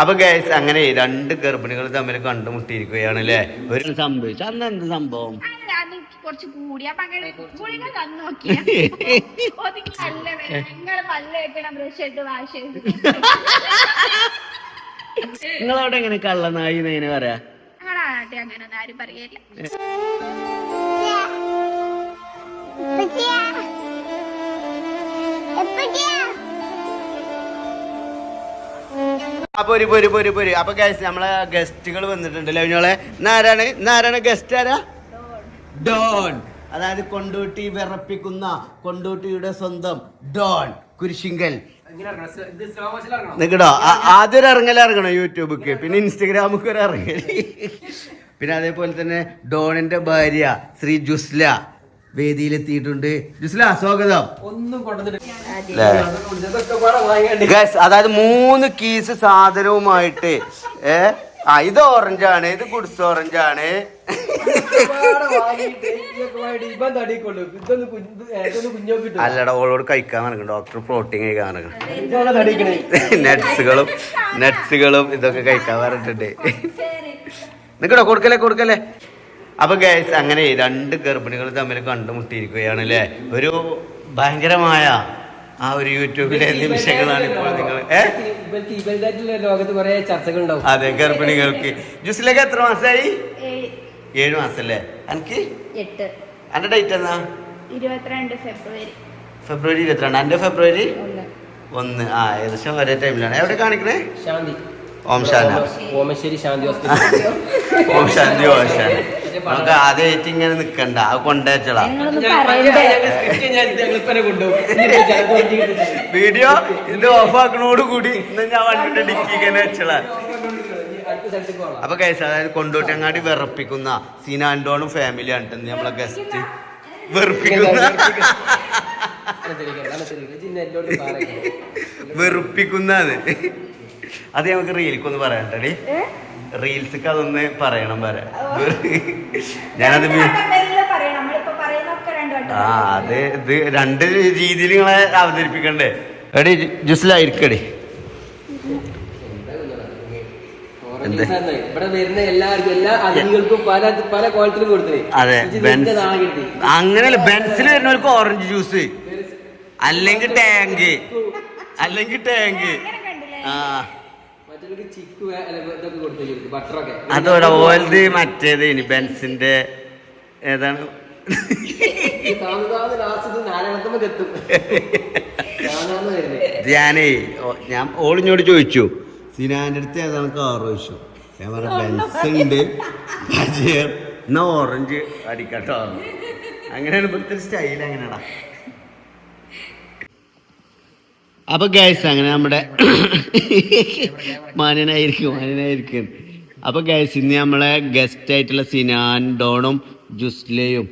അപ്പൊ ഗൈസ് അങ്ങനെ രണ്ട് ഗർഭിണികൾ തമ്മിൽ കണ്ടുമുട്ടിയിരിക്കുകയാണ് അല്ലേ ഒരു സംഭവിച്ചു. അന്ന് എന്ത് സംഭവം? കുറച്ച് കൂടി. അപ്പൊ അങ്ങനെ ഗുളിക തന്നു നോക്കിയ. ഒതുങ്ങി നല്ല നിങ്ങൾ പല്ല് വെക്കണം ബ്രഷ് ഇട്ട് വാഷ് ചെയ്ത്. നിങ്ങളവിടെ എങ്ങനെ കള്ളനായി എങ്ങനെ പറയാ? അങ്ങനെ ഒന്നും ആരും പറയില്ല അപ്പൊ ഒരു പൊരു പൊരു പൊരു. അപ്പൊ ഗൈസ് നമ്മളെ ഗസ്റ്റുകൾ വന്നിട്ടുണ്ടല്ലോ? കുഞ്ഞോളെ ഇന്നാരാണ്? ഇന്നാരാണ് ഗസ്റ്റ് ആരാ? ഡോൺ. അതായത് കൊണ്ടോട്ടി വിറപ്പിക്കുന്ന കൊണ്ടോട്ടിയുടെ സ്വന്തം ഡോൺ കുരിശിങ്കൽ. നിക്കടോ. ആദ്യം ഒരു ഇറങ്ങൽ ഇറങ്ങണം യൂട്യൂബിക്ക്. പിന്നെ ഇൻസ്റ്റഗ്രാമിക്ക് ഒരു ഇറങ്ങൽ പിന്നെ അതേപോലെ തന്നെ ഡോണിന്റെ ഭാര്യ ശ്രീ ജുസ്ല. വേദിയിലെത്തിയിട്ടുണ്ട്. ജുസ്ല സ്വാഗതം. അതായത് മൂന്ന് കീസ് സാധനവുമായിട്ട്. ഏ? ആ ഇത് ഓറഞ്ച് ആണ് ഇത് ഗുഡ്സ് ഓറഞ്ച് ആണ്. അല്ലടാ ഓളോട് കഴിക്കാൻ നടക്കണം ഡോക്ടർ പ്രോട്ടീൻ കഴിക്കാൻ തടിക്കണേ. നട്സുകളും നട്സുകളും ഇതൊക്കെ കഴിക്കാൻ പറഞ്ഞിട്ടുണ്ട്. നിക്കടോ കൊടുക്കല്ലേ കൊടുക്കല്ലേ അപ്പൊ ഗൈസ് അങ്ങനെ രണ്ട് ഗർഭിണികൾ തമ്മിൽ കണ്ടുമുട്ടിയിരിക്കുകയാണ് അല്ലേ ഒരു ഭയങ്കരമായ ആ ഒരു യൂട്യൂബിലെ നിമിഷങ്ങളാണ് ഇപ്പോൾ നിങ്ങൾ ഏ? ഇവർക്ക് ഇവരുടേതായിട്ടുള്ള ലോകത്ത് കുറെ ചർച്ചകൾ ഉണ്ടാവും അതെ ഗർഭിണികൾക്ക്. ജുസിലേക്ക് എത്ര മാസമായി? ഏഴ്. മാസം മാസല്ലേ എനിക്ക് എന്റെ ഡേറ്റ് എന്നാ? ഇരുപത്തിരണ്ട് ഫെബ്രുവരി. ഫെബ്രുവരി ഇരുപത്തിരണ്ട്. എന്റെ ഫെബ്രുവരി? ഒന്ന്. ഒന്ന്. ആ ഏകദേശം ഒരേ ടൈമിലാണ് എവിടെ കാണിക്കണേ? ശാന്തി. ഓം ശാന്തി. ഓമശ്ശേരി ശാന്തി ഹോസ്പിറ്റൽ ഓം ശാന്തി ഓം ശാന്തി. നമുക്ക് ആദ്യമായിട്ട് ഇങ്ങനെ നിക്കണ്ട. അത് കൊണ്ടുവച്ചളാ വീഡിയോ ഇത് ഓഫ് ആക്കണോട് കൂടി ഇന്ന് ഞാൻ വണ്ടിട്ട് ഡിക്കിങ്ങനെ വെച്ചളാ അപ്പൊ കേസ് അതായത് കൊണ്ടോട്ടങ്ങാടി വിറപ്പിക്കുന്ന സീനാൻഡോണും ഫാമിലി ആണ് നമ്മളെ ഗസ്റ്റ് വെറുപ്പിക്കുന്ന. വെറുപ്പിക്കുന്നത് അത് നമുക്ക് റീൽക്കൊന്ന് പറയണ്ടേ റീൽസൊക്കെ അതൊന്ന് പറയണം വരെ. ഞാനത് ആ അത് ഇത് രണ്ട് രീതിയിൽ നിങ്ങളെ അവതരിപ്പിക്കണ്ടേ? എടി ജുസിലായിരിക്കടി. അതെ അങ്ങനെയല്ല ബെൻസിൽ വരുന്നവർക്ക് ഓറഞ്ച് ജ്യൂസ് അല്ലെങ്കിൽ ടാങ്ക് അല്ലെങ്കിൽ ടാങ്ക്. ആ. അതോടെ ഓയിൽത് മറ്റേത് ഇനി ബെൻസിന്റെ ഏതാണ്? ധ്യാനേ ഞാനേ ഞാൻ ഓളിഞ്ഞോട് ചോദിച്ചു സിനാന്റെ അടുത്ത് ഏതാണ് കാർ ചോദിച്ചു. ഞാൻ പറഞ്ഞ ബെൻസ് ഉണ്ട് എന്നാ ഓറഞ്ച് അടിക്കട്ടോ. അങ്ങനെയാണ് ഇവിടുത്തെ സ്റ്റൈൽ അങ്ങനെയാടാ. അപ്പൊ ഗൈസ് അങ്ങനെ നമ്മുടെ മാനനായിരിക്കും മാനനായിരിക്കും അപ്പൊ ഗൈസ് ഇന്ന് നമ്മളെ ഗസ്റ്റ് ആയിട്ടുള്ള സിനാൻ ഡോണും ജുസ്ലയും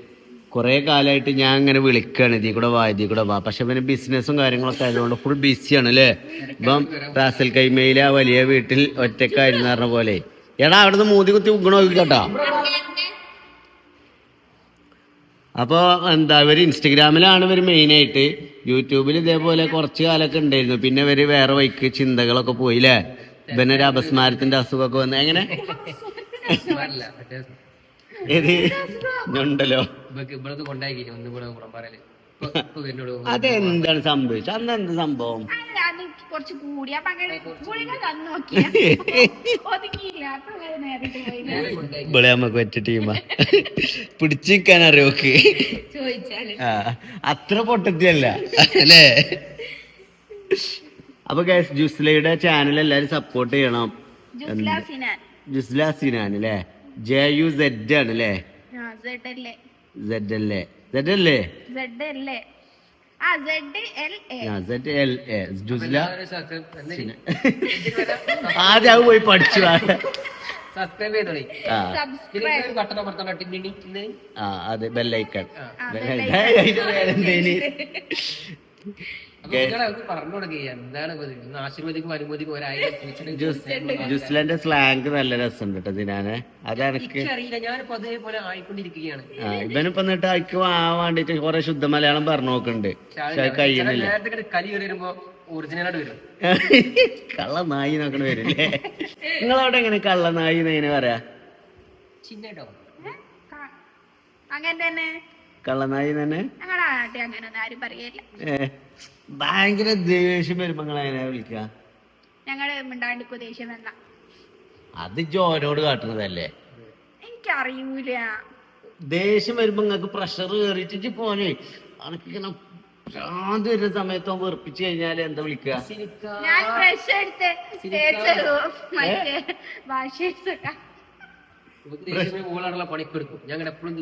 കുറെ കാലമായിട്ട് ഞാൻ അങ്ങനെ വിളിക്കുകയാണ് ഇതിൽ കൂടെ വാ ഇതിൽ കൂടെ വാ. പക്ഷെ പിന്നെ ബിസിനസ്സും കാര്യങ്ങളൊക്കെ ആയതുകൊണ്ട് ഫുൾ ബിസിയാണ് അല്ലേ? ഇപ്പം റാസൽ കൈമയിലെ ആ വലിയ വീട്ടിൽ ഒറ്റക്കായിരുന്നു പറഞ്ഞ പോലെ. എടാ അവിടുന്ന് മൂതി കുത്തി ഉഗ്ഗണ കേട്ടോ അപ്പോൾ എന്താ ഇവർ ഇൻസ്റ്റഗ്രാമിലാണ് ഇവർ മെയിനായിട്ട്. യൂട്യൂബിൽ ഇതേപോലെ കുറച്ച് കാലമൊക്കെ ഉണ്ടായിരുന്നു. പിന്നെ ഇവർ വേറെ വൈക്ക് ചിന്തകളൊക്കെ പോയില്ലേ? ഇവനൊരു അപസ്മാരത്തിന്റെ അസുഖമൊക്കെ വന്ന്. എങ്ങനെ? ഏത്? ഉണ്ടല്ലോ ഇവിടെ കൊണ്ടാക്കി അതെന്താണ് സംഭവിച്ചത്? അന്ന് എന്ത് സംഭവം? കുറച്ച് കൂടി. അപ്പൊ അങ്ങനെ ഗുളിക തന്നു ഒതുങ്ങിയില്ല ഇവിടെ നമുക്ക് പറ്റിയ ടീമാ. പിടിച്ചിരിക്കാൻ അറിയോക്ക് അത്ര പൊട്ടത്തിയല്ല അല്ലേ? അപ്പൊ ഗൈസ് ജുസ്ലയുടെ ചാനൽ എല്ലാരും സപ്പോർട്ട് ചെയ്യണം. ജുസ്ല സിനാൻ അല്ലേ? ജെ യു സെഡ് ആണ് അല്ലേ? സെഡ് അല്ലേ? സെഡ് അല്ലേ സെഡ് അല്ലേ സെഡ് അല്ലേ ആ Z L A Z L A ജുസ്ല. ആദ്യം അത് പോയി പഠിച്ചു. സബ്സ്ക്രൈബ് ചെയ്തോളി. ആ. അതെ ബെല്ലൈക്കൺ ജുസ്ലന്റെ സ്ലാങ് നല്ല രസമുണ്ട് കേട്ടോ ദിനാനെ. ആ ഇവനിപ്പോ എന്നിട്ട് അയക്ക് വാ വേണ്ടിട്ട് കൊറേ ശുദ്ധ മലയാളം പറഞ്ഞു നോക്കുന്നുണ്ട്. പക്ഷെ അത് വരും. കള്ള നായി നോക്കണ വരില്ലേ? നിങ്ങളവിടെ എങ്ങനെ കള്ള നായി എങ്ങനെ പറയാ? അങ്ങനെ തന്നെ. കള്ളനായി തന്നെ? അങ്ങനെ ആരും പറയില്ല ഭയങ്കര ദേഷ്യം വരുമ്പോ നിങ്ങൾ എങ്ങനെ വിളിക്കുക ഞങ്ങൾ മിണ്ടാണ്ടിക്കോ ദേഷ്യം വന്ന. അത് ജോനോട് കാട്ടുന്നതല്ലേ എനിക്കറിയൂല. ദേഷ്യം വരുമ്പോ നിങ്ങൾക്ക് പ്രഷർ കയറിയിട്ട് പോനെ അനക്കിങ്ങനെ ഭ്രാന്ത് വരുന്ന സമയത്ത് അവൻ വെറുപ്പിച്ചു കഴിഞ്ഞാൽ എന്താ വിളിക്കുക ഞാൻ ബ്രഷ് എടുത്ത് തേച്ചത് മറ്റേ വാഷേഴ്സൊക്കെ ഓളാണുള്ള പണിക്കെടുക്കും ഞങ്ങൾ എപ്പോഴും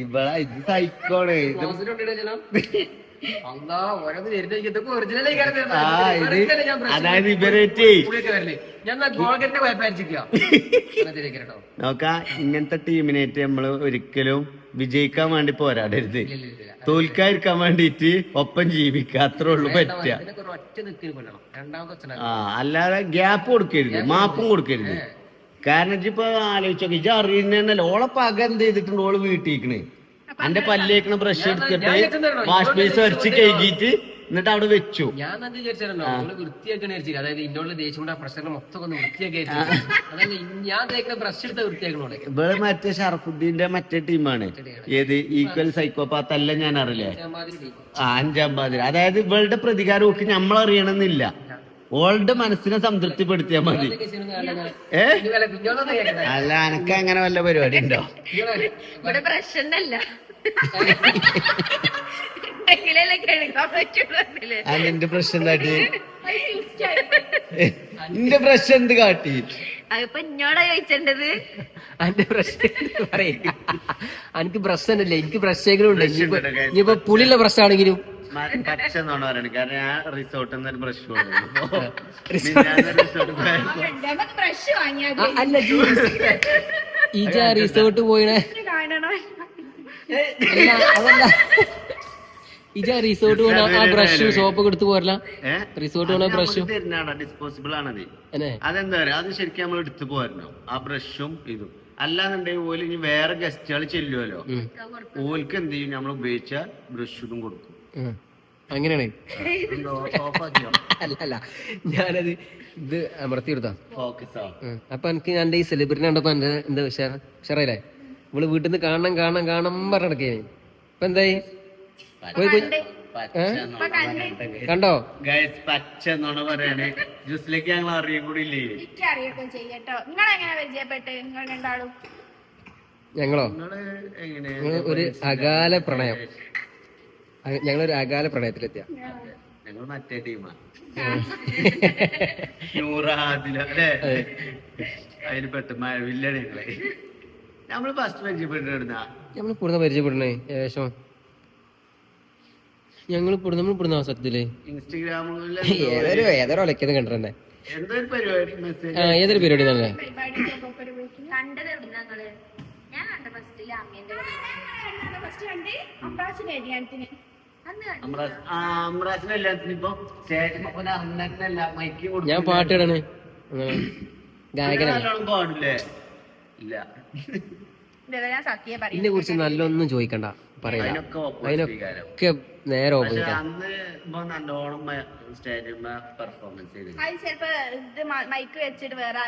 ഇവിടെ ഇത് സൈക്കോണ്. അതായത് ഇവരേറ്റേ. നോക്കാ ഇങ്ങനത്തെ ടീമിനായിട്ട് നമ്മൾ ഒരിക്കലും വിജയിക്കാൻ വേണ്ടി പോരാടരുത്. തോൽക്കാതിരിക്കാൻ വേണ്ടിയിട്ട് ഒപ്പം ജീവിക്കുക അത്രേ ഉള്ളു പറ്റുക. ആ അല്ലാതെ ഗ്യാപ്പ് കൊടുക്കരുത് മാപ്പും കൊടുക്കരുത്. കാരണം ഇപ്പൊ ആലോചിച്ചോക്കെ ഇജ് അറിയുന്നല്ലോ ഓളെ പക എന്ത് ചെയ്തിട്ടുണ്ട് ഓൾ വീട്ടിക്കണ് അന്റെ പല്ലേക്കണ ബ്രഷ് എടുത്തിട്ട് വാഷ് ബേസ് അടിച്ച് കഴുകിയിട്ട് എന്നിട്ട് അവിടെ വെച്ചു. ഞാൻ തന്നെ വിചാരിച്ചാലോ വൃത്തിയാക്കണ വിചാരിച്ചില്ല അതായത് ഇന്നോട് ദേഷ്യം കൊണ്ട് ആ പ്രശ്നങ്ങൾ മൊത്തം ഒന്ന് വൃത്തിയാക്കി അതല്ല ഞാൻ തേക്കുന്ന ബ്രഷ് എടുത്ത വൃത്തിയാക്കണോടെ ഇവിടെ മറ്റേ ഷർഫുദ്ദീന്റെ മറ്റേ ടീമാണ് ഏത്? ഈക്വൽ സൈക്കോപാത്ത് അല്ല ഞാൻ അറിയില്ലേ ആ അഞ്ചാം പാതിരി. അതായത് ഇവളുടെ പ്രതികാരം ഒക്കെ നമ്മൾ അറിയണമെന്നില്ല ഓളുടെ മനസ്സിനെ സംതൃപ്തിപ്പെടുത്തിയാ മതി. ഏ? അല്ല എനക്ക് അങ്ങനെ വല്ല പരിപാടി ഉണ്ടോ? ഇവിടെ. ആ നിന്റെ പ്രശ്നം കാട്ടി. നിന്റെ പ്രശ്നം എന്ത് കാട്ടി? അതിപ്പോ എന്നോടാ ചോദിച്ചേണ്ടത്? അന്റെ പ്രശ്നം പറയും? എനിക്ക് പ്രശ്നമില്ല എനിക്ക് പ്രശ്നങ്ങളും ഉണ്ട് ഇനിയിപ്പോ പുളിയുള്ള മ- പച്ച എന്നാണ് പറയുന്നത് കാരണം ഞാൻ റിസോർട്ടിൽ നിന്ന് ഒരു ബ്രഷ് അല്ല ഇജ റിസോർട്ട് പോയിണേ അതല്ല. ഇജ റിസോർട്ട് പോണ ആ ബ്രഷും സോപ്പ് എടുത്ത് പോരല? റിസോർട്ട് പോണ ബ്രഷും ഡിസ്പോസിബിൾ ആണത് അതെന്താ പറയാ? അത് ശരിക്കും നമ്മൾ എടുത്തു പോരണം ആ ബ്രഷും ഇതും. അല്ലാന്നുണ്ടെങ്കിൽ ഓൽ ഇനി വേറെ ഗസ്റ്റുകൾ ചെല്ലുമല്ലോ. ഓൽക്ക് എന്ത് ചെയ്യും? നമ്മൾ ഉപയോഗിച്ച ബ്രഷും കൊടുക്കും. അങ്ങനെയാണ്. അല്ല അല്ല. ഞാനത് ഇത് അമർത്തി കൊടുത്താ. അപ്പൊ എനിക്ക് ഞാൻ ഈ സെലിബ്രിറ്റി കണ്ടപ്പോ എന്റെ എന്താ ഉഷാറ ഉഷാറായില്ലേ? ഇവൾ വീട്ടിൽ നിന്ന് കാണണം കാണണം കാണണം പറഞ്ഞ നടക്കേ ഇപ്പൊ എന്തായി? കണ്ടോ. പച്ച പറയാണ്. ജ്യൂസിലേക്ക് ഞങ്ങൾ അറിയും കൂടി ഇല്ലേ? എനിക്കറിയൊക്കെ ചെയ്യട്ടോ നിങ്ങൾ എങ്ങനെ പരിചയപ്പെട്ട്? നിങ്ങൾ രണ്ടാളും? ഞങ്ങളോ ഒരു അകാല പ്രണയം. ഞങ്ങളൊരു അകാല പ്രണയത്തിലെത്തിയ. ഞങ്ങൾ മറ്റേ ടീമാ. നൂറാദില അല്ലേ? അതിന് പെട്ട് മഴവില്ലാണ് ഞങ്ങളെ. നമ്മൾ ഫസ്റ്റ് പരിചയപ്പെട്ടിരുന്ന നമ്മൾ ഇവിടുന്ന് പരിചയപ്പെടണേ ഏകദേശം. ഞങ്ങൾ നമ്മൾ ഇവിടുന്ന സത്യത്തിൽ ഇൻസ്റ്റഗ്രാമിൽ ഏതൊരു ഏതൊരു കണ്ടിട്ടുണ്ടേ? പരിപാടി? മെസ്സേജ് ആ ഏതൊരു പരിപാടി തന്നെ കണ്ടത് എവിടെ നിങ്ങൾ? ഞാൻ കണ്ട ഫസ്റ്റ് അമ്മേന്റെ ഫസ്റ്റ് കണ്ട് അബ്ബാസിന്റെ കല്യാണത്തിന് ഞാൻ സത്യം പറയും. ഇതിനെ കുറിച്ച് നല്ലൊന്നും ചോദിക്കണ്ട. പറയാ അതിനൊക്കെ. നേരെ ഓപ്പോസിറ്റ് അന്ന് ഇപ്പൊ നല്ലോണം മൈക്ക് വെച്ചിട്ട് വേറെ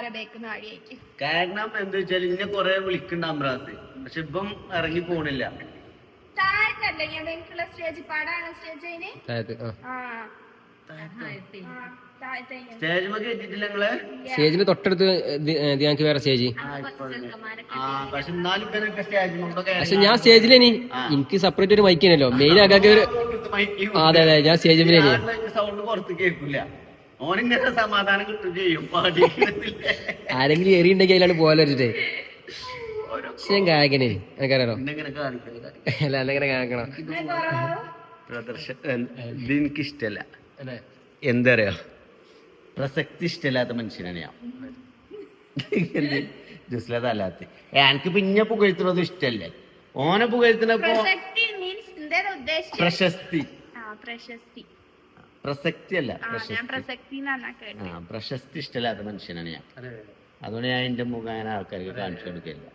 കാരണം എന്താ വെച്ചാൽ ഇന്നെ കൊറേ വിളിക്കണ്ട അമ്രാസ്. പക്ഷെ ഇപ്പം ഇറങ്ങി പോണില്ല. താഴത്തല്ലേ? എനിക്കുള്ള സ്റ്റേജ് സ്റ്റേജ് സ്റ്റേജിന് തൊട്ടടുത്ത് ധ്യാനിക്ക് വേറെ സ്റ്റേജ്. ആ പക്ഷെ ഞാൻ സ്റ്റേജിലേനി എനിക്ക് സെപ്പറേറ്റ് ഒരു മൈക്ക് മൈക്കിനല്ലോ മെയിൻ ആകാക്ക് ഒരു അതെ അതെ ഞാൻ സ്റ്റേജിലേനി സൗണ്ട് പുറത്ത് കേൾക്കില്ല ഓനിങ്ങനെ സമാധാനം കിട്ടും ചെയ്യും. പാടിയിട്ടില്ലേ? ആരെങ്കിലും എറിയുണ്ടെങ്കിൽ അതിലാണ് പോലെ വെച്ചിട്ടേ ഞാൻ ഗായകനെ. എനിക്കറിയാലോ? അല്ല എന്നെങ്ങനെ കാണിക്കണം. പ്രദർശന ഇത് എനിക്ക് ഇഷ്ടല്ല എന്താ പറയാ പ്രസക്തി ഇഷ്ടമില്ലാത്ത മനുഷ്യനാണ് ഞാൻ. ജസ്ലതല്ലാത്ത എനിക്ക് പിന്നെ പുകഴ്ത്തുന്നത് ഇഷ്ടല്ലേ ഓനെ പുകഴ്ത്തുന്നപ്പോ പ്രശസ്തി. ആ പ്രശസ്തി. പ്രസക്തി അല്ല ഞാൻ പ്രശസ്തി. പ്രശസ്തി ഇഷ്ടമില്ലാത്ത മനുഷ്യനാണ് ഞാൻ. അതുകൊണ്ട് ഞാൻ എന്റെ മുഖം അങ്ങനെ ആൾക്കാർക്ക് കാണിച്ചു കൊടുക്കില്ല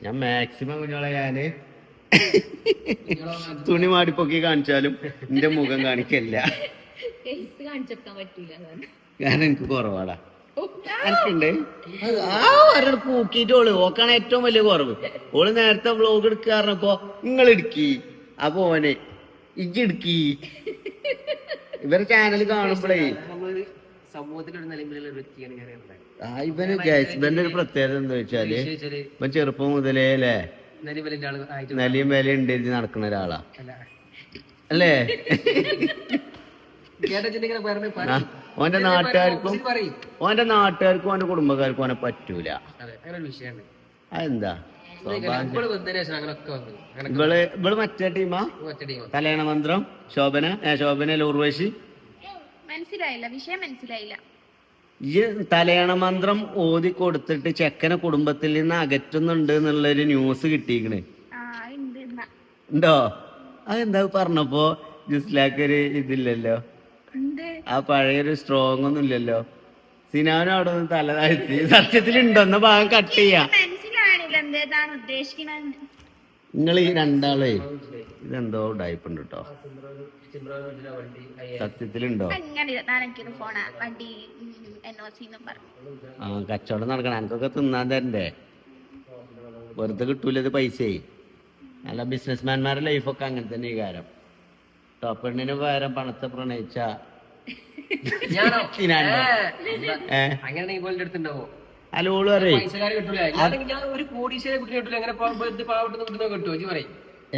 ഞാൻ മാക്സിമം കുഞ്ഞോളെ ഞാൻ തുണി മാടിപ്പൊക്കി കാണിച്ചാലും എന്റെ മുഖം കാണിക്കല്ല. കാരണം എനിക്ക് കുറവാടാ. എനിക്കുണ്ട് ആ. ഒരാൾ പൂക്കിയിട്ട് ഓൾ. ഓക്കാണ് ഏറ്റവും വലിയ കുറവ്. ഓൾ നേരത്തെ വ്ലോഗ് എടുക്കുക പറഞ്ഞപ്പോ നിങ്ങൾ ഇടുക്കി അപ്പൊ ഓനെ ഇജ്ജ് ഇടുക്കി ഇവരെ ചാനൽ കാണുമ്പോഴേ ഇവന് ഇവന്റെ ഒരു പ്രത്യേകത എന്താ വെച്ചാൽ വിശേഷിച്ചൊരു ഇവൻ ചെറുപ്പം മുതലേ അല്ലേ? നിലയും വില ഉണ്ട് നടക്കുന്ന ഒരാളാ. അല്ല. ഓന്റെ നാട്ടുകാർക്കും ഓന്റെ നാട്ടുകാർക്കും ഓന്റെ കുടുംബക്കാർക്കും ഓനെ പറ്റൂല. അതെന്താ? ഇവൾ ഇവൾ മറ്റേ ടീമാ? കല്യാണ മന്ത്രം ശോഭന ശോഭന ലൂർവേശി. മനസ്സിലായില്ല വിഷയം മനസ്സിലായില്ല. ഈ തലയണ മന്ത്രം ഓതി കൊടുത്തിട്ട് ചെക്കനെ കുടുംബത്തിൽ നിന്ന് അകറ്റുന്നുണ്ട് എന്നുള്ളൊരു ന്യൂസ് കിട്ടിയിക്കണ് ഉണ്ട്. ഉണ്ടോ? അതെന്താ പറഞ്ഞപ്പോ? ജുസ്ലാക്കൊരു ഇതില്ലല്ലോ. ഉണ്ട്. ആ പഴയൊരു സ്ട്രോങ് ഒന്നും ഇല്ലല്ലോ. സിനാവിനും അവിടെ നിന്ന് തല താഴ്ത്തി. സത്യത്തിലുണ്ടോ? എന്ന ഭാഗം കട്ട് ചെയ്യാ. മനസ്സിലാണില്ല എന്തേതാണ് ഉദ്ദേശിക്കണെന്ന് നിങ്ങൾ ഈ രണ്ടാളേ ഇതെന്തോ ഡയപ്പുണ്ട് കേട്ടോ സത്യത്തിലുണ്ടോ? ആ? കച്ചവടം നടക്കണം. എനിക്കൊക്കെ തിന്നാൻ തരണ്ടേ? വെറുതെ കിട്ടൂല ഇത് പൈസയെ നല്ല ബിസിനസ്മാൻമാരുടെ ലൈഫൊക്കെ അങ്ങനെ തന്നെ ഈ കാര്യം ടോപ്പ് പെണ്ണിന് പകരം പണത്തെ പ്രണയിച്ച. ഏ അങ്ങനെ പറയേ. ഞാനെങ്കിൽ ഞാൻ ഒരു കോടീശ്വരെ കുട്ടിനെ കിട്ടൂല? അങ്ങനെ പാവപ്പെട്ട പാവപ്പെട്ട കുട്ടിനെ കിട്ടുമോ ഇജ്ജ് പറയും.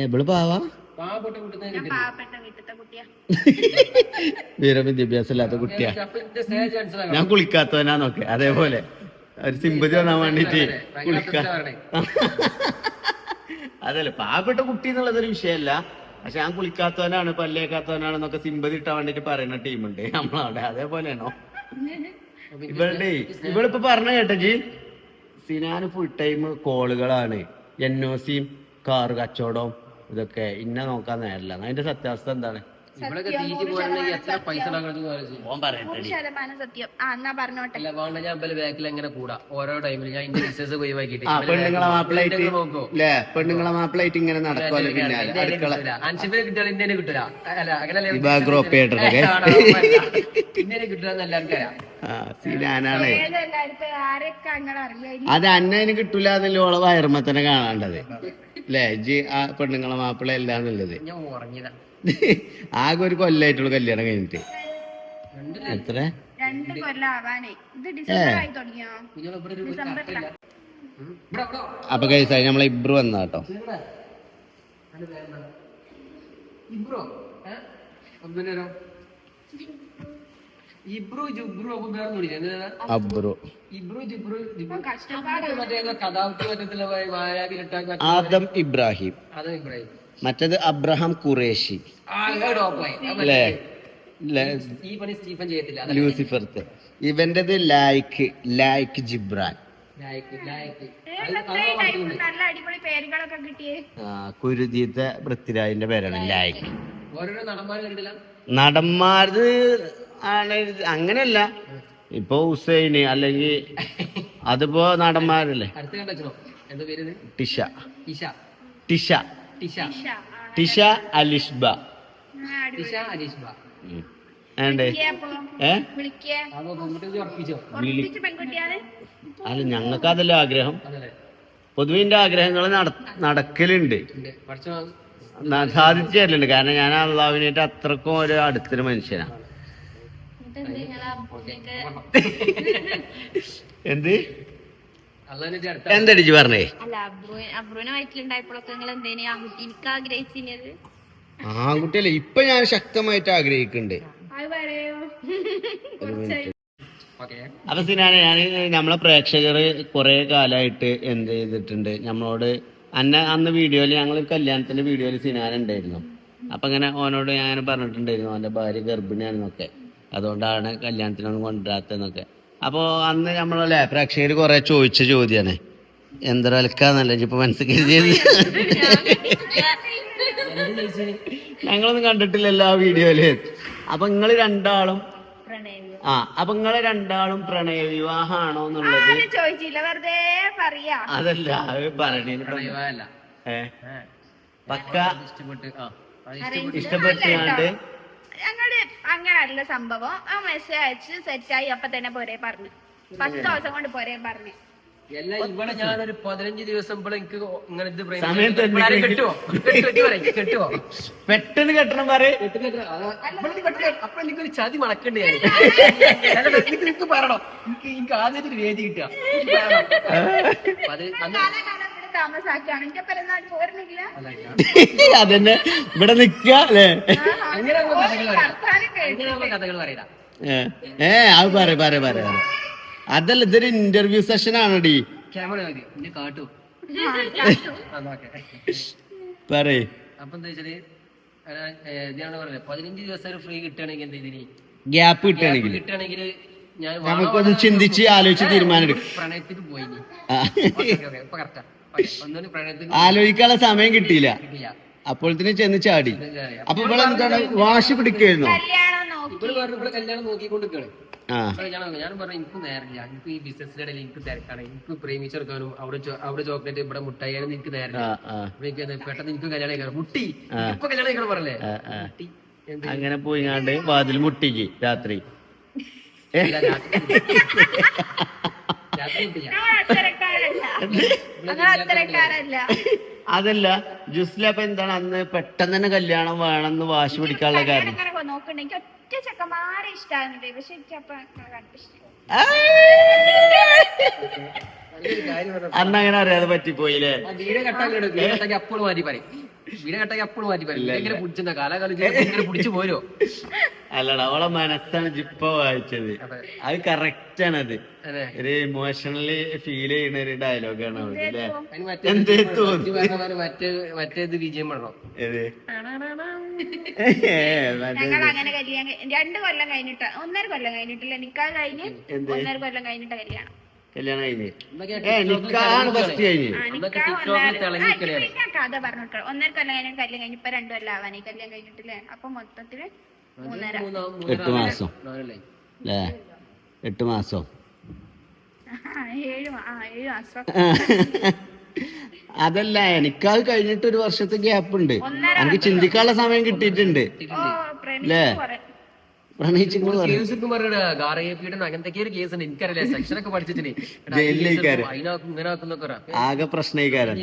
എവിടെ പാവാ? പാവപ്പെട്ട കുട്ടിനെ കിട്ടില്ല? പാവപ്പെട്ട വീട്ടിലത്തെ കുട്ടിയാ. വീര വിദ്യാഭ്യാസം ഇല്ലാത്ത കുട്ടിയാ. ഞാൻ കുളിക്കാത്തവനാ സ്റ്റേജ് ഞാൻ കുളിക്കാത്തവനാന്നൊക്കെ അതേപോലെ. ഒരു സിമ്പതി വന്നാൻ വേണ്ടിട്ട് കുളിക്കാ. അതല്ല പാവപ്പെട്ട കുട്ടി എന്നുള്ളത് ഒരു വിഷയമല്ല പക്ഷെ ഞാൻ കുളിക്കാത്തവനാണ് പല്ലേക്കാത്തവനാണെന്നൊക്കെ സിമ്പതി ഇട്ടാൻ വേണ്ടിട്ട് പറയുന്ന ടീമുണ്ട്. നമ്മളവിടെ അതേപോലെയാണോ? ഇവളുടെ ഇവളിപ്പോ പറഞ്ഞ കേട്ടജി? സിനാന് ഫുൾ ടൈം കോളുകളാണ്. എൻ ഒ സിയും കാറ് കച്ചവടവും ഇതൊക്കെ. ഇന്ന നോക്കാൻ നേരല്ല. അതിന്റെ സത്യാവസ്ഥ എന്താണ്? ഇവളൊക്കെ തീറ്റി പോകണമെങ്കിൽ എത്ര പൈസ ശതമാനം സത്യം. ആ എന്നാ പറഞ്ഞോട്ടെ. അല്ല വേണ്ട ഞാൻ ഇവലെ ബാക്കിൽ എങ്ങനെ കൂടാ? ഓരോ ടൈമിൽ ഞാൻ ഇന്റെ ബിസിനസ് ഒഴിവാക്കിയിട്ട് പെണ്ണുങ്ങളെ മാപ്പിളായിട്ട് അല്ലേ പെണ്ണുങ്ങളെ മാപ്പിളായിട്ട് ഇങ്ങനെ നടക്കുമല്ലോ പിന്നാലെ അടുക്കള അൻഷിഫിനെ കിട്ടിയാൽ ഇന്ത്യനെ കിട്ടില്ല അല്ല അങ്ങനല്ലേ ഇവ ഗ്രൂപ്പ് ചെയ്തിട്ടൊക്കെ ഇന്ത്യനെ കിട്ടില്ല എല്ലാവർക്കും അറിയാം. ആ സിനാനാണ് ഏതെല്ലാവർക്കും ആരൊക്കെ അങ്ങനെ അറിയാം? അത് അന്നതിന് കിട്ടൂല എന്നല്ലേ ഓളെ വയറുമ്പോ തന്നെ കാണാണ്ടത്. അല്ലേ ജി ആ പെണ്ണുങ്ങളെ മാപ്പിള അല്ലാന്നുള്ളത് ഞാൻ ഉറങ്ങിയതാ. ആകെ ഒരു കൊല്ലായിട്ടുള്ളൂ കല്യാണം കഴിഞ്ഞിട്ട്. എത്ര? അപ്പൊ കൈസ നമ്മളെ ഇബ്രു വന്ന കേട്ടോ? ഇബ്രോ. ജുബ്രു വേറെ അബ്രു. ഇബ്രു ജിബ്രു ആദം ഇബ്രാഹിം. ആദം ഇബ്രാഹിം. മറ്റത് അബ്രഹാം ഖുറേഷി. അല്ലേ ലൂസിഫർത്ത്. ഇവന്റത് ലായ്ക്ക് ലായ്ക്ക് ജിബ്രാൻ. കുരുതീത്തെ പൃഥ്വിരാജിന്റെ പേരാണ് ലൈക്ക് നടന്മാരും ആണ് അങ്ങനെയല്ല. ഇപ്പൊ ഹുസൈന് അല്ലെങ്കിൽ അതിപ്പോ നടന്മാരല്ലേ? ടിഷ? ടിഷ. ഇഷ ടിഷ. ടിഷ ടിഷ അലിഷ്ബ. ടിഷ അലിഷ്ബ. ഏണ്ടേ ഏ? അല്ല ഞങ്ങൾക്ക് അതല്ലേ ആഗ്രഹം. പൊതുവിന്റെ പൊതുവെ എന്റെ ആഗ്രഹങ്ങൾ നടക്കലുണ്ട്. സാധിച്ചു തരലുണ്ട്. കാരണം ഞാൻ അള്ളാവിനായിട്ട് അത്രക്കും ഒരു അടുത്തൊരു മനുഷ്യനാണ് എന്ത്? എന്തടിച്ച് പറഞ്ഞേ? അല്ല അബ്രു അബ്രുവിനെ വയറ്റിലുണ്ടായപ്പോഴൊക്കെ നിങ്ങൾ എനിക്ക് ആഗ്രഹിച്ചിരുന്നത് ആൺകുട്ടിയല്ലേ ഇപ്പൊ ഞാൻ ശക്തമായിട്ട് ആഗ്രഹിക്കുന്നുണ്ട്. അപ്പൊ സിനാന ഞാൻ നമ്മളെ പ്രേക്ഷകർ കുറെ കാലമായിട്ട് എന്ത് ചെയ്തിട്ടുണ്ട്. നമ്മളോട് അന്ന അന്ന് വീഡിയോയിൽ ഞങ്ങൾ കല്യാണത്തിന്റെ വീഡിയോയിൽ സിനാന ഉണ്ടായിരുന്നു. അപ്പൊ ഇങ്ങനെ ഓനോട് ഞാൻ പറഞ്ഞിട്ടുണ്ടായിരുന്നു അവന്റെ ഭാര്യ ഗർഭിണിയാണെന്നൊക്കെ. അതുകൊണ്ടാണ് കല്യാണത്തിനൊന്നും കൊണ്ടുവരാത്തെന്നൊക്കെ അപ്പോൾ അന്ന് നമ്മളല്ലേ പ്രേക്ഷകർ കുറെ ചോദിച്ച ചോദ്യമാണ് എന്തരൽക്കാന്നല്ല? ഇപ്പൊ മനസ്സിൽ കരുതിയത്? ഞങ്ങളൊന്നും കണ്ടിട്ടില്ലല്ലോ ആ വീഡിയോയിൽ. അപ്പൊ നിങ്ങൾ രണ്ടാളും ആ അപ്പൊ നിങ്ങൾ രണ്ടാളും പ്രണയ വിവാഹമാണോ എന്നുള്ളത് ചോദിച്ചില്ല. വെറുതെ പറയാ. അതല്ല ഏ. പക്ക ഇഷ്ടപ്പെട്ട് ആ അത് Arrange ഞങ്ങൾ അങ്ങനല്ല സംഭവം. ആ മെസ്സേജ് അയച്ച് സെറ്റായി അപ്പൊ തന്നെ പോരെ പറഞ്ഞു. പത്ത് ദിവസം കൊണ്ട് പോരെ പറഞ്ഞു. എല്ലാം ഇവിടെ ഞാനൊരു പതിനഞ്ച് ദിവസം ഇവിടെ എനിക്ക് ഇങ്ങനെ ഇത് സമയം തന്നെ കെട്ടുവോ? കെട്ടുവോ? പെട്ടെന്ന് കെട്ടണം പറയ് അപ്പൊ എനിക്കൊരു ചതി മണക്കണ്ട് ഞാൻ എനിക്ക് പറയണോ. എനിക്ക് എനിക്ക് ആദ്യമായിട്ട് ഒരു വേദി കിട്ടുക. പെരുന്നാൾ പോരുന്നില്ല അതന്നെ. ഇവിടെ നിക്ക അല്ലേ? അങ്ങനെയാകുമ്പോ കഥകൾ പറയാം വർത്താനം കേട്ടു. അങ്ങനെയാകുമ്പോ കഥകൾ പറയടാ. ഏ ഏ അത് പറ പറ പറ പറ. അതല്ല ഇതൊരു ഇന്റർവ്യൂ സെഷൻ ആണടി? പറയ്. അപ്പൊ എന്താ വെച്ചാൽ പതിനഞ്ച് ദിവസം ഫ്രീ കിട്ടുകയാണെങ്കിൽ എന്താ ഇതിന് ഗ്യാപ്പ് കിട്ടുകയാണെങ്കിൽ. നമുക്കൊന്ന് ചിന്തിച്ച് ആലോചിച്ച് തീരുമാനം എടുക്കും പ്രണയത്തിന് പോയി ആലോചിക്കാനുള്ള സമയം കിട്ടിയില്ല. അപ്പോൾ അപ്പോഴത്തേന് ചെന്ന് ചാടി? അപ്പൊ ഇവിടെ എന്താണ് വാശി പിടിക്കുന്നു കല്യാണം പറഞ്ഞു നോക്കിക്കൊണ്ടിരിക്കുകയാണ്. ആ. കല്യാണം ഞാൻ പറഞ്ഞു എനിക്ക് നേരില്ല എനിക്ക് ഈ ബിസിനസിന്റെ ഇടയിൽ എനിക്ക് തിരക്കാണ്. എനിക്ക് പ്രേമിച്ചെടുക്കാനും അവിടെ അവിടെ ചോക്ലേറ്റ് ഇവിടെ മുട്ടായാലും എനിക്ക് നേരില്ല ആ ആ. അപ്പൊ പെട്ടെന്ന് എനിക്ക് കല്യാണം കഴിക്കണം. മുട്ടി. ഇപ്പൊ കല്യാണം കഴിക്കണം. മുട്ടി. അങ്ങനെ പോയിങ്ങാണ്ട് വാതിൽ മുട്ടിക്ക് രാത്രി. രാത്രി മുട്ടില്ല. അതല്ല ജുസ്ല അപ്പൊ എന്താണ് അന്ന് പെട്ടെന്ന് തന്നെ കല്യാണം വേണമെന്ന് വാശി പിടിക്കാനുള്ള കാരണം ഒറ്റ ചെക്കന്മാരെ പക്ഷെ കാര്യം പറഞ്ഞു അന്ന് അങ്ങനെ അറിയാതെ പറ്റിപ്പോയില്ലേ? പറയും. വീട് കട്ടാക്കി അപ്പോഴും മാറ്റി പറയും. ഇങ്ങനെ പിടിച്ചെന്താ കാലാകാലം ഇങ്ങനെ പിടിച്ചു പോരോ? അല്ലടാ അവളെ മനസ്സാണ് ജിപ്പ വായിച്ചത്. അത്. കറക്റ്റ് ആണ് അത്. ഒരു ഇമോഷണലി ഫീൽ ചെയ്യുന്ന ഒരു ഡയലോഗാണ് അതിന് മറ്റേ മറ്റേത് വിജയം ഏത്? ഞങ്ങൾ അങ്ങനെ കല്യാണം രണ്ട് കൊല്ലം കഴിഞ്ഞിട്ട് ഒന്നര കൊല്ലം കഴിഞ്ഞിട്ടില്ല. നിക്കാഹ് കഴിഞ്ഞ് ഒന്നര കൊല്ലം കഴിഞ്ഞിട്ട് കല്യാണം. കല്യാണം കഴിഞ്ഞ്. അത് ഏ നിക്കാണ് ഫസ്റ്റ് കഴിഞ്ഞ്. കഥ ഒന്നര കൊല്ലം കഴിഞ്ഞിട്ട് കല്യാണം കഴിഞ്ഞ് ഇപ്പൊ രണ്ടു കൊല്ലം ആവാൻ. കല്യാണം കഴിഞ്ഞിട്ടില്ലേ? അപ്പൊ മൊത്തത്തിൽ മൂന്നര. എട്ട് മാസം. നാലല്ലേ? അല്ലേ എട്ട് മാസം. ആ, ഏഴ് മാ- ആ ഏഴ് മാസം. അതല്ല എനിക്കത് കഴിഞ്ഞിട്ട് ഒരു വർഷത്തെ ഗ്യാപ്പ് ഉണ്ട്. എനിക്ക് ചിന്തിക്കാനുള്ള സമയം കിട്ടിയിട്ടുണ്ട്. ഓ കേസ് അങ്ങനത്തെ ഒരു ഉണ്ട്. എനിക്കറിയില്ല ആകെ പ്രശ്നക്കാരൻ.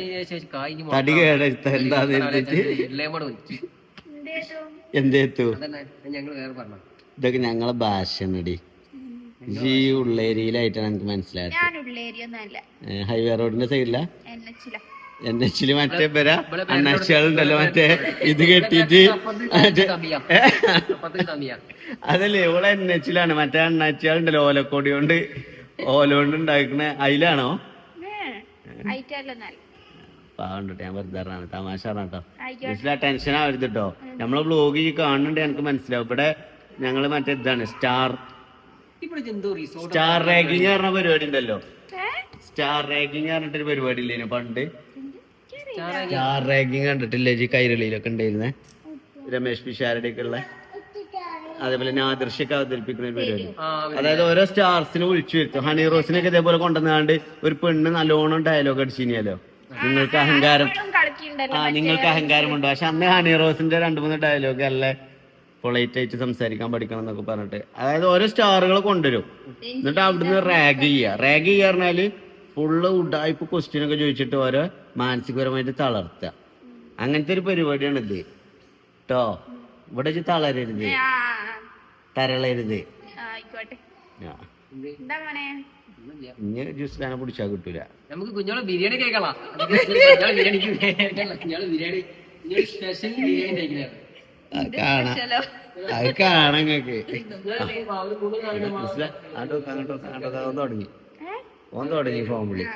എന്തേത്തു ഇതൊക്കെ ഞങ്ങളെ ഭാഷയാണടി. ജീ ഉള്ളേരിയിലായിട്ടാണ് എനിക്ക് മനസ്സിലായത്. ഹൈവേ റോഡിന്റെ സൈഡിലാ എൻ ചിലി മറ്റേ പേര. അണ്ണാച്ചികളുണ്ടല്ലോ മറ്റേ ഇത് കെട്ടിട്ട് അതല്ലേ ഓളെ എൻ എച്ചിലാണ് മറ്റേ അണ്ണാച്ചികളുണ്ടല്ലോ ഓലക്കോടി കൊണ്ട് ഓല കൊണ്ട് ഉണ്ടാക്കണ അതിലാണോ പാവണ്ട് ഞാൻ വെറുതെ തമാശ പറഞ്ഞോ ആയിക്കോട്ടെ ടെൻഷൻ ആവരുത് കേട്ടോ. നമ്മളെ ബ്ലോഗ് ഈ കാണുന്നുണ്ട് എനിക്ക് മനസ്സിലാവും. ഇവിടെ ഞങ്ങൾ മറ്റേ ഇതാണ് സ്റ്റാർ സ്റ്റാർ റാഗിങ് പറഞ്ഞ പരിപാടി ഉണ്ടല്ലോ. സ്റ്റാർ റാഗിങ് പറഞ്ഞിട്ടൊരു പരിപാടി ഇല്ലേനു പണ്ട്. സ്റ്റാർ റാങ്കിങ് കണ്ടിട്ടില്ലേ ഈ കൈരളിയിലൊക്കെ ഉണ്ടായിരുന്നേ. രമേശ് പിഷാരുടെ ഒക്കെ ഉള്ള അതേപോലെ ആദർശൊക്കെ അവതരിപ്പിക്കുന്ന ഒരു പരിപാടി ആ അതായത് ഓരോ സ്റ്റാർസിനെ വിളിച്ചു വരുത്തും. ഹണി റോസിനൊക്കെ ഇതേപോലെ കൊണ്ടുവന്നാണ്ട് ഒരു പെണ്ണ് നല്ലോണം ഡയലോഗ് അടിച്ചിനിയല്ലോ. നിങ്ങൾക്ക് അഹങ്കാരം. ആ നിങ്ങൾക്ക് അഹങ്കാരമുണ്ടോ. പക്ഷെ അന്ന് ഹണി റോസിന്റെ രണ്ട് മൂന്ന് ഡയലോഗ് അല്ല പൊളൈറ്റ് ആയിട്ട് സംസാരിക്കാൻ പഠിക്കണം എന്നൊക്കെ പറഞ്ഞിട്ട്. അതായത് ഓരോ സ്റ്റാറുകൾ കൊണ്ടുവരും. എന്നിട്ട് അവിടുന്ന് റാഗ് ചെയ്യുക റാഗ് ചെയ്യുക പറഞ്ഞാൽ ഫുള്ള് ഉഡായ്പ ക്വസ്റ്റ്യനൊക്കെ ചോദിച്ചിട്ട് ഓരോ മാനസികപരമായിട്ട് തളർത്തുക അങ്ങനത്തെ ഒരു പരിപാടിയാണ് ഇത് കേട്ടോ ഇവിടെ വെച്ച് തളരരുത് തരളരുത്. ഇനി ജ്യൂസിലാനെ പിടിച്ചാൽ കിട്ടൂല നമുക്ക് കുഞ്ഞോളെ ബിരിയാണി കേൾക്കാം കുഞ്ഞോളെ ബിരിയാണിക്ക് കുഞ്ഞോളെ ബിരിയാണി സ്പെഷ്യൽ കാണാം അത് കാണാം അങ്ങോട്ട് തുടങ്ങി? ഓൻ തുടങ്ങി ഫോൺ വിളി